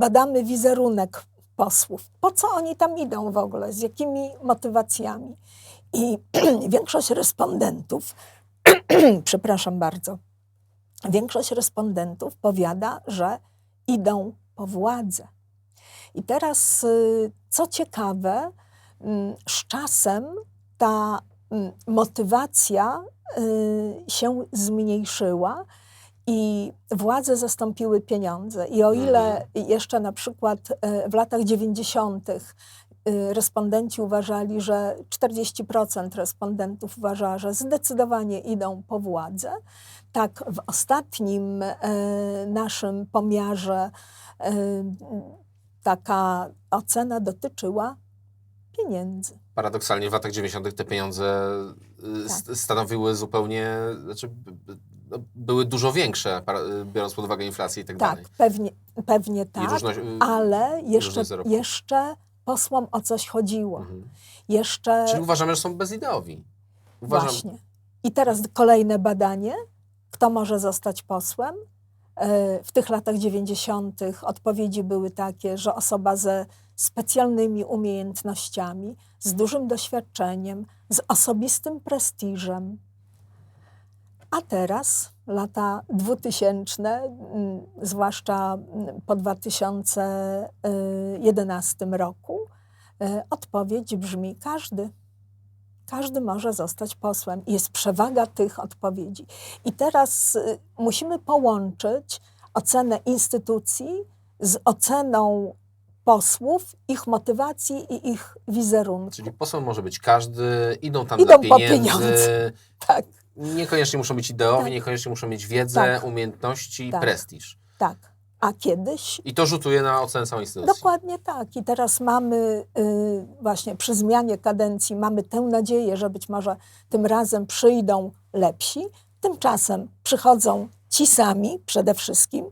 badamy wizerunek posłów. Po co oni tam idą w ogóle? Z jakimi motywacjami? I większość respondentów, przepraszam bardzo, większość respondentów powiada, że idą po władzę. I teraz, y, co ciekawe, mm, z czasem ta mm, motywacja y, się zmniejszyła i władze zastąpiły pieniądze. I o ile jeszcze na przykład e, w latach 90. y, respondenci uważali, że 40% respondentów uważa, że zdecydowanie idą po władzę, tak w ostatnim e, naszym pomiarze e, taka ocena dotyczyła pieniędzy. Paradoksalnie w latach 90. te pieniądze Tak. st- stanowiły zupełnie, znaczy były dużo większe, y, biorąc pod uwagę inflację i tak, dalej. Tak, pewnie, pewnie tak, różność, y, ale jeszcze, jeszcze posłom o coś chodziło. Mhm. Jeszcze Czyli uważamy, że są bezideowi. Uważam, właśnie. I teraz kolejne badanie, kto może zostać posłem. E, W tych latach 90. odpowiedzi były takie, że osoba ze specjalnymi umiejętnościami, z dużym doświadczeniem, z osobistym prestiżem. A teraz, lata 2000, mm, zwłaszcza mm, po 2011 roku, e, odpowiedź brzmi każdy. Każdy może zostać posłem. Jest przewaga tych odpowiedzi. I teraz y, musimy połączyć ocenę instytucji z oceną posłów, ich motywacji i ich wizerunku. Czyli posłem może być każdy, idą tam Idą dla po pieniędzy, pieniądze. Tak, niekoniecznie muszą być ideowi, Tak. niekoniecznie muszą mieć wiedzę, Tak. umiejętności, Tak. prestiż. tak. A kiedyś I to rzutuje na ocenę całej instytucji. Dokładnie tak. I teraz mamy y, właśnie przy zmianie kadencji, mamy tę nadzieję, że być może tym razem przyjdą lepsi. Tymczasem przychodzą ci sami przede wszystkim